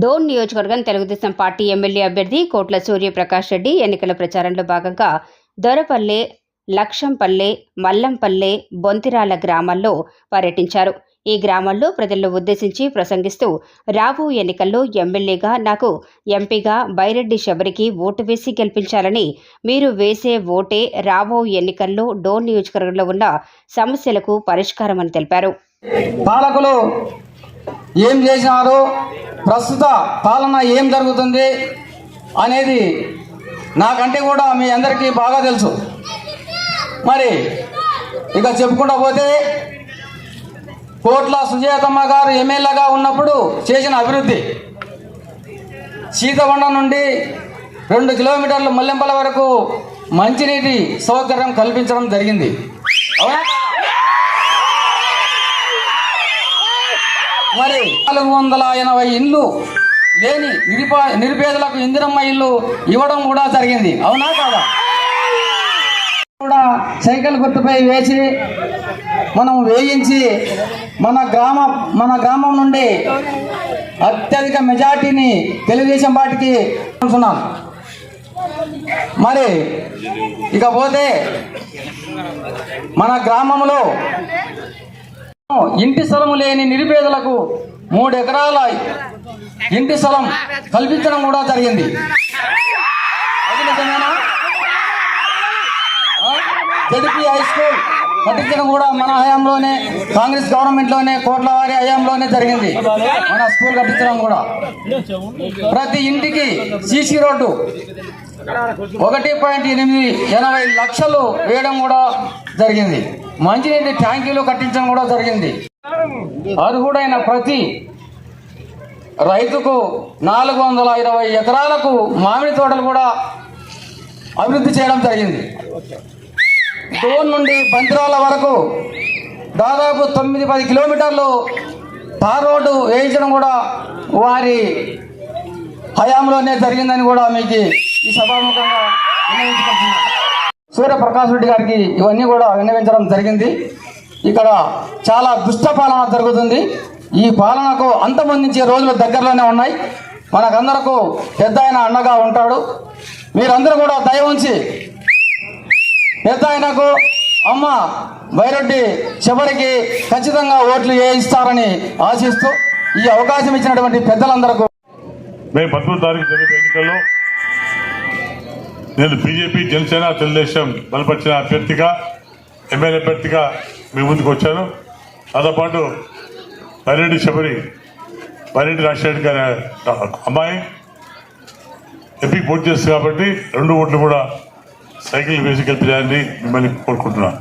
డోన్ నియోజకవర్గం Telugu Desam party MLA అభ్యర్థి కోట్ల సూర్యప్రకాష్ రెడ్డి ఎన్నికల ప్రచారంలో భాగంగా దొరపల్లె లక్షంపల్లె మల్లంపల్లె బొంతిరాల గ్రామాల్లో పర్యటించారు. ఈ గ్రామాల్లో ప్రజలను ఉద్దేశించి ప్రసంగిస్తూ రాబో ఎన్నికల్లో ఎమ్మెల్యేగా నాకు ఎంపీగా బైరెడ్డి శబరికి ఓటు వేసి గెలిపించాలని మీరు వేసే ఓటే రాబో ఎన్నికల్లో డోన్ నియోజకవర్గంలో ఉన్న సమస్యలకు పరిష్కారమని తెలిపారు. పాలకులు ఏం చేసినారు? ప్రస్తుత పాలన ఏం జరుగుతుంది అనేది నాకంటే కూడా మీ అందరికీ బాగా తెలుసు. మరి ఇక చెప్పుకుంటా పోతే కోట్ల సుజాతమ్మ గారు ఎమ్మెల్యేగా ఉన్నప్పుడు చేసిన అభివృద్ధి. సీతకొండ నుండి రెండు కిలోమీటర్లు మల్లెంపల వరకు మంచినీటి సౌకర్యం కల్పించడం జరిగింది. అవునా? మరి నాలుగు వందల ఎనభై ఇండ్లు లేని నిరుపా నిరుపేదలకు ఇందిరమ్మ ఇల్లు ఇవ్వడం కూడా జరిగింది. అవునా కాదా? కూడా సైకిల్ గుర్తుపై వేసి మనం వేయించి మన గ్రామ మన గ్రామం నుండి అత్యధిక మెజార్టీని తెలుగుదేశం పార్టీకి అనుకున్నాం మరి ఇకపోతే మన గ్రామంలో ఇంటి స్థలము లేని నిరుపేదలకు మూడు ఎకరాల ఇంటి స్థలం కల్పించడం కూడా జరిగింది. అది నిజమేనా? జడిపి హై స్కూల్ కట్టించడం కూడా మన హయాంలోనే కాంగ్రెస్ గవర్నమెంట్లోనే కోట్ల వారి హయాంలోనే జరిగింది. మన స్కూల్ కట్టించడం కూడా. ప్రతి ఇంటికి సీసీ రోడ్డు ఒకటి పాయింట్ ఎనిమిది ఎనభై లక్షలు వేయడం కూడా జరిగింది. మంచినీటి ట్యాంకీలు కట్టించడం కూడా జరిగింది. అర్హుడైన ప్రతి రైతుకు నాలుగు వందల ఇరవై ఎకరాలకు మామిడి తోటలు కూడా అభివృద్ధి చేయడం జరిగింది. డోన్ నుండి బంతిరాల వరకు దాదాపు తొమ్మిది పది కిలోమీటర్లు తార్ రోడ్డు వేయించడం కూడా వారి హయాంలోనే జరిగిందని కూడా మీకు ఈ సభాముఖంగా విన్నవించుకుంటున్నాను. సూర్యప్రకాష్ రెడ్డి గారికి ఇవన్నీ కూడా విన్నవించడం జరిగింది. ఇక్కడ చాలా దుష్ట పాలన జరుగుతుంది. ఈ పాలనకు అంతమొందించే రోజులు దగ్గరలోనే ఉన్నాయి. మనకందరకు పెద్ద ఆయన అండగా ఉంటాడు. మీరందరూ కూడా దయ ఉంచి పెద్ద ఆయనకు అమ్మ బైరెడ్డి చివరికి ఖచ్చితంగా ఓట్లు వేయిస్తారని ఆశిస్తూ ఈ అవకాశం ఇచ్చినటువంటి పెద్దలందరకు మేము పంతొమ్మిది తారీఖు జరిగే ఎన్నికల్లో నేను బీజేపీ జనసేన తెలుగుదేశం బలపరిచిన అభ్యర్థిగా ఎమ్మెల్యే అభ్యర్థిగా మీ ముందుకు వచ్చాను. దాంతోపాటు పాటు శబరి బైరెడ్డి రాజశేఖర్ గారి అమ్మాయి. ఎంపీకి పోటీ చేస్తుంది కాబట్టి రెండు ఓట్లు కూడా సైకిల్ వేసి గెలిపించాలని మిమ్మల్ని కోరుకుంటున్నాను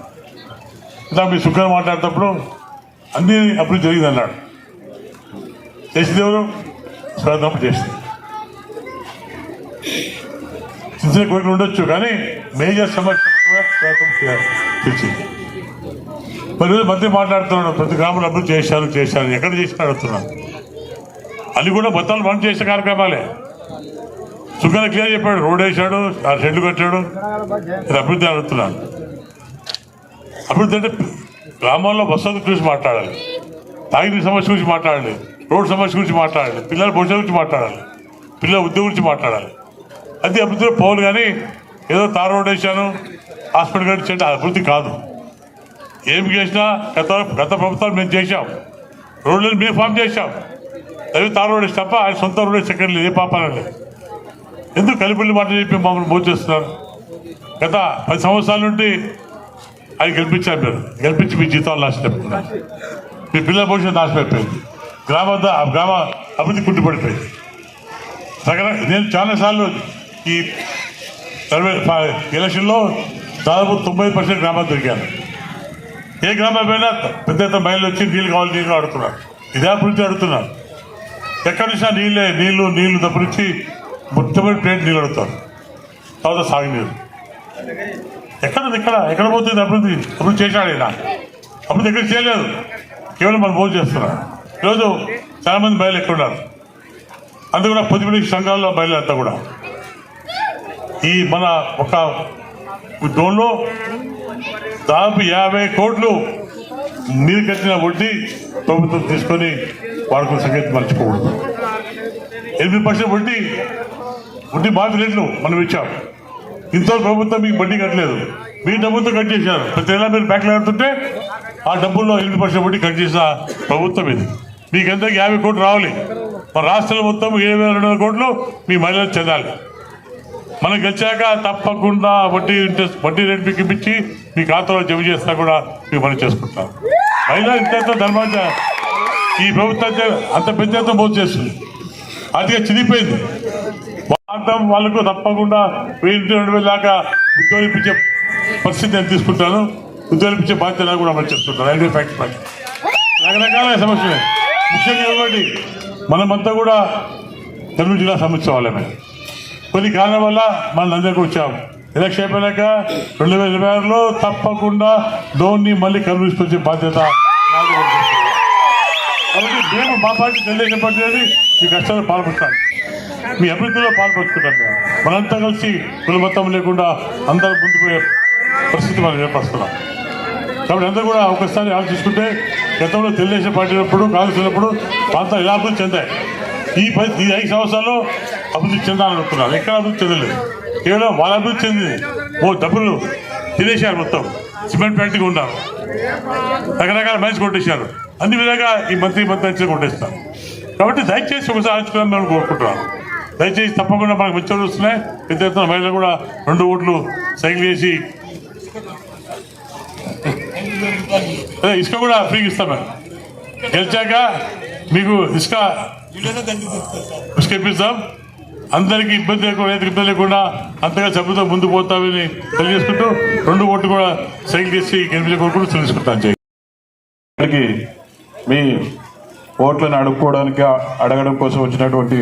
ఇందాక మీ సుఖం మాట్లాడేటప్పుడు అన్ని అభివృద్ధి జరిగింది అన్నాడు చేసింది ఎవరు? స్వాతంత్రం చేసింది. చిన్న కోరికలు ఉండొచ్చు కానీ మేజర్ సమస్య తెచ్చింది మరి మంత్రి మాట్లాడుతున్నాడు ప్రతి గ్రామంలో అభివృద్ధి చేశారు చేశారు. ఎక్కడ చేసినా అడుగుతున్నాను అన్ని కూడా మొత్తాలు మనం చేసిన కార్యక్రమాలే. సుఖాన్ని క్లియర్ చెప్పాడు రోడ్ వేసాడు ఆ షెడ్లు కట్టాడు ఇది అభివృద్ధి అడుగుతున్నాను అభివృద్ధి అంటే గ్రామాల్లో వసతి గురించి మాట్లాడాలి. తాగిన సమస్య గురించి మాట్లాడాలి. రోడ్ సమస్య గురించి మాట్లాడాలి. పిల్లల భవిష్యత్తు గురించి మాట్లాడాలి. పిల్లల ఉద్యోగం గురించి మాట్లాడాలి. అది అభివృద్ధిలో పోవాలి కానీ ఏదో తార రోడ్ వేసాను హాస్పిటల్ కట్టించండి అది అభివృద్ధి కాదు. ఏం చేసినా గత గత ప్రభుత్వాలు మేము చేశాం. రోడ్లను మేము ఫామ్ చేశాం. అవి తార రోడ్ వేసి తప్ప ఆయన సొంత రోడ్ సెకండ్ లేదు ఏ పాపాలండి ఎందుకు కలిపిల్లి మాట చెప్పి మమ్మల్ని మోచేస్తున్నారు చేస్తున్నారు? గత పది సంవత్సరాల నుండి అది గెలిపించారు మీరు. గెలిపించి మీ జీతాలు నాశనం పెట్టుకున్నారు మీ పిల్లల భవిష్యత్తు నాశనం గ్రామ గ్రామ అభివృద్ధి కుంటుపడిపోయింది. నేను చాలాసార్లు ఈ సర్వే ఎలక్షన్లో దాదాపు తొంభై పర్సెంట్ గ్రామాలు దొరికాను ఏ గ్రామం పోయినా పెద్ద ఎత్తున మహిళలు వచ్చి నీళ్ళు కావాలి నీళ్ళు అడుగుతున్నారు ఇదే అభివృద్ధి అడుగుతున్నారు. ఎక్కడి నుంచి నీళ్ళే నీళ్ళు నీళ్ళు తప్పించి మొట్టమొదటి ప్లేట్ నీళ్ళు అడుగుతారు తర్వాత సాగునీరు. ఎక్కడ ఎక్కడ ఎక్కడ పోతుంది అభివృద్ధి? అభివృద్ధి చేశాడు ఈయన అభివృద్ధి ఎక్కడ చేయలేదు. కేవలం మనం భోజనం చేస్తున్నారు. ఈరోజు చాలామంది మహిళలు ఎక్కడ ఉన్నారు అందుకు కూడా పొద్దుపడి సంఘాల్లో మహిళలు అంతా కూడా. ఈ మన ఒక డోన్లో దాదాపు యాభై కోట్లు మీరు కట్టిన వడ్డీ ప్రభుత్వం తీసుకొని వాడుకున్న సంగతి మర్చిపోకూడదు. ఎనిమిది పర్సెంట్ వడ్డీ వడ్డీ బాధ రేట్లు మనం ఇచ్చాం. ఇంత ప్రభుత్వం మీకు వడ్డీ కట్టలేదు. మీ డబ్బుతో కట్ చేశారు. ప్రతి నెల మీరు బ్యాంకులో కడుతుంటే ఆ డబ్బుల్లో ఎనిమిది పర్సెంట్ వడ్డీ కట్ చేసిన ప్రభుత్వం ఇది. మీకు ఎంత యాభై కోట్లు రావాలి? మన రాష్ట్రంలో మొత్తం ఏడు వేల రెండు వందల కోట్లు మీ మహిళలు చెందాలి. మనం గెలిచాక తప్పకుండా వడ్డీ ఇంట్రెస్ట్ వడ్డీ రేట్ మీకు ఇప్పించి మీ ఖాతాలో జమ చేస్తా కూడా మీకు పని చేసుకుంటాం. అయినా ఇంత ధర్మంగా ఈ ప్రభుత్వం అంత పెద్ద ఎత్తున మోసం చేస్తుంది. అదిగా చిరిగిపోయింది వాడటం వాళ్ళకు తప్పకుండా వెయ్యి రెండు వేల దాకా ఉద్యోగం ఇప్పించే పరిస్థితి నేను తీసుకుంటాను. ఉద్యోగం ఇప్పించే బాధ్యత కూడా అమలు చేస్తుంటాను. రైల్వే ఫ్యాక్టరీ పై రకరకాల సమస్యలు. ముఖ్యంగా ఒకటి మనమంతా కూడా తెలుగు జిల్లా సమస్య వాళ్ళమే. కొన్ని కారణం వల్ల మన నందరికి వచ్చాం. ఎలక్షన్ అయిపోయాక రెండు వేల ఇరవై ఆరులో తప్పకుండా ధోని మళ్ళీ కన్విన్స్ బాధ్యత కాబట్టి మేము మా పార్టీ తెలుగుదేశం పార్టీ అనేది మీ కష్టాలు పాల్పడతాను మీ అభివృద్ధిలో పాల్పంచుకుంటాం మేము. మనంతా కలిసి కులమతం లేకుండా అందరూ ముందుకు పోయే పరిస్థితి మనం ఏర్పరుస్తున్నాం. కాబట్టి అందరూ కూడా ఒకసారి ఆలోచించుకుంటే గతంలో తెలుగుదేశం పార్టీ ఉన్నప్పుడు కాంగ్రెస్ ఉన్నప్పుడు ప్రాంతాలు ఎలా అభివృద్ధి చెందాయి? ఈ పది ఈ ఐదు సంవత్సరాల్లో అభివృద్ధి చెందాలనుకున్నారు ఎక్కడ అభివృద్ధి చెందలేదు. కేవలం వాళ్ళ అభివృద్ధి చెందింది. ఓ డబ్బులు తినేశారు మొత్తం. సిమెంట్ ఫ్యాక్టరీ ఉన్నారు రకరకాల మనిషి కొట్టేశారు. అన్ని విధంగా ఈ మంత్రి మంత్రి కొట్టేస్తారు. కాబట్టి దయచేసి ఒకసారి ఆలోచుకోవాలని మేము కోరుకుంటున్నాను దయచేసి తప్పకుండా మనకు మంచి వస్తున్నాయి. పెద్ద ఎత్తున మహిళలు కూడా రెండు ఓట్లు సైకిల్ చేసి అదే ఇసుక కూడా ఫ్రీగా ఇస్తాం మేము గెలిచాక మీకు ఇసుక ఇసుక ఇప్పిస్తాం. అందరికీ ఇబ్బంది లేకుండా రైతుకి ఇబ్బంది లేకుండా అంతగా సభ్యుతో ముందు పోతామని తెలియజేసుకుంటూ రెండు ఓట్లు కూడా సైకిల్ చేసి గెలిపించే కోరుకుంటూ తెలుసుకుంటాను జై మీ ఓట్లను అడుక్కోవడానికి అడగడం కోసం వచ్చినటువంటి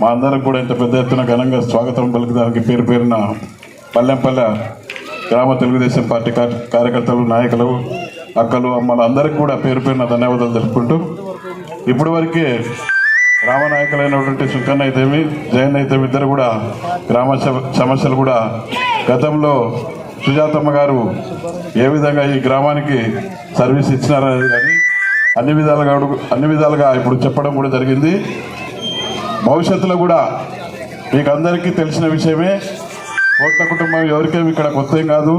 మా అందరం కూడా ఇంత పెద్ద ఎత్తున ఘనంగా స్వాగతం పలుకుదానికి పేరు పేరున పల్లెంపల్లె గ్రామ తెలుగుదేశం పార్టీ కార్య కార్యకర్తలు నాయకులు అక్కలు అమ్మలు అందరికీ కూడా పేరు పేరున ధన్యవాదాలు తెలుపుకుంటూ ఇప్పటి గ్రామనాయకులైనటువంటి గ్రామ అయితేమి జయన్ అయితే ఇద్దరు కూడా గ్రామ సమ- సమస్యలు కూడా గతంలో సుజాతమ్మ గారు ఏ విధంగా ఈ గ్రామానికి సర్వీస్ ఇచ్చినారనేది కానీ అన్ని విధాలుగా అన్ని విధాలుగా ఇప్పుడు చెప్పడం కూడా జరిగింది. భవిష్యత్తులో కూడా మీకు అందరికీ తెలిసిన విషయమే కోట్ల కుటుంబం ఎవరికేమి ఇక్కడ కొత్త ఏం కాదు.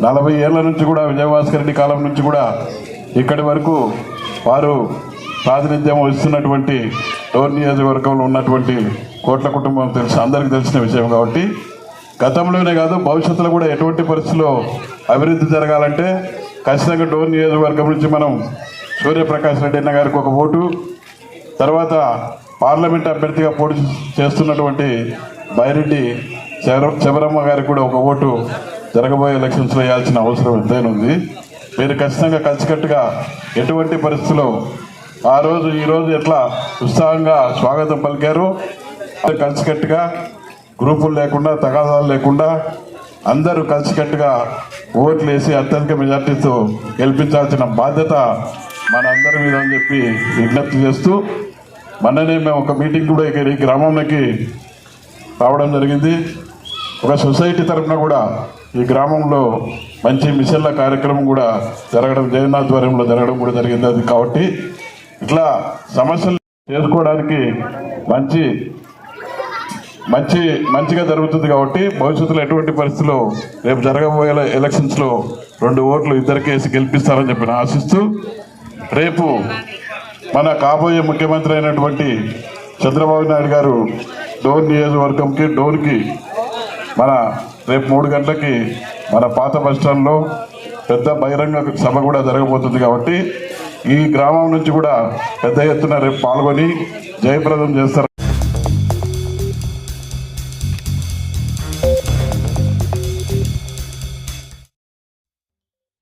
నలభై ఏళ్ళ నుంచి కూడా విజయభాస్కర్ రెడ్డి కాలం నుంచి కూడా ఇక్కడి వరకు వారు ప్రాతినిధ్యం వహిస్తున్నటువంటి డోర్ నియోజకవర్గంలో ఉన్నటువంటి కోట్ల కుటుంబం తెలుసు అందరికీ తెలిసిన విషయం కాబట్టి. గతంలోనే కాదు భవిష్యత్తులో కూడా ఎటువంటి పరిస్థితుల్లో అభివృద్ధి జరగాలంటే ఖచ్చితంగా డోర్ నియోజకవర్గం నుంచి మనం సూర్యప్రకాష్ రెడ్డి అన్న గారికి ఒక ఓటు తర్వాత పార్లమెంట్ అభ్యర్థిగా పోటీ చేస్తున్నటువంటి బైరెడ్డి శబర- శబరమ్మ గారికి కూడా ఒక ఓటు జరగబోయే ఎలక్షన్స్లో వేయాల్సిన అవసరం ఎంతైనా ఉంది. మీరు ఖచ్చితంగా కలిసికట్టుగా ఎటువంటి పరిస్థితుల్లో ఆ రోజు ఈరోజు ఎట్లా ఉత్సాహంగా స్వాగతం పలికారు. కలిసికట్టుగా గ్రూపులు లేకుండా తగాదాలు లేకుండా అందరూ కలిసికట్టుగా ఓట్లు వేసి అత్యధిక మెజార్టీతో గెలిపించాల్సిన బాధ్యత మనందరి మీద అని చెప్పి విజ్ఞప్తి చేస్తూ మొన్ననే మేము ఒక మీటింగ్ కూడా ఇక్కడ ఈ గ్రామంలోకి రావడం జరిగింది. ఒక సొసైటీ తరఫున కూడా ఈ గ్రామంలో మంచి మిషన్ల కార్యక్రమం కూడా జరగడం జగన్నాధ్వర్యంలో జరగడం కూడా జరిగింది అది కాబట్టి. ఇట్లా సమస్యలు చేసుకోవడానికి మంచి మంచి మంచిగా జరుగుతుంది కాబట్టి భవిష్యత్తులో ఎటువంటి పరిస్థితుల్లో రేపు జరగబోయే ఎలక్షన్స్లో రెండు ఓట్లు ఇద్దరికి గెలిపిస్తారని చెప్పి నేను ఆశిస్తూ రేపు మన కాబోయే ముఖ్యమంత్రి అయినటువంటి చంద్రబాబు నాయుడు గారు డోర్ నియోజకవర్గంకి డోర్కి మన రేపు మూడు గంటలకి మన పాత బస్టాండ్లో పెద్ద బహిరంగ సభ కూడా జరగబోతుంది కాబట్టి ఈ గ్రామం నుంచి కూడా పెద్ద ఎత్తున రేపు పాల్గొని జయప్రదం చేస్తారు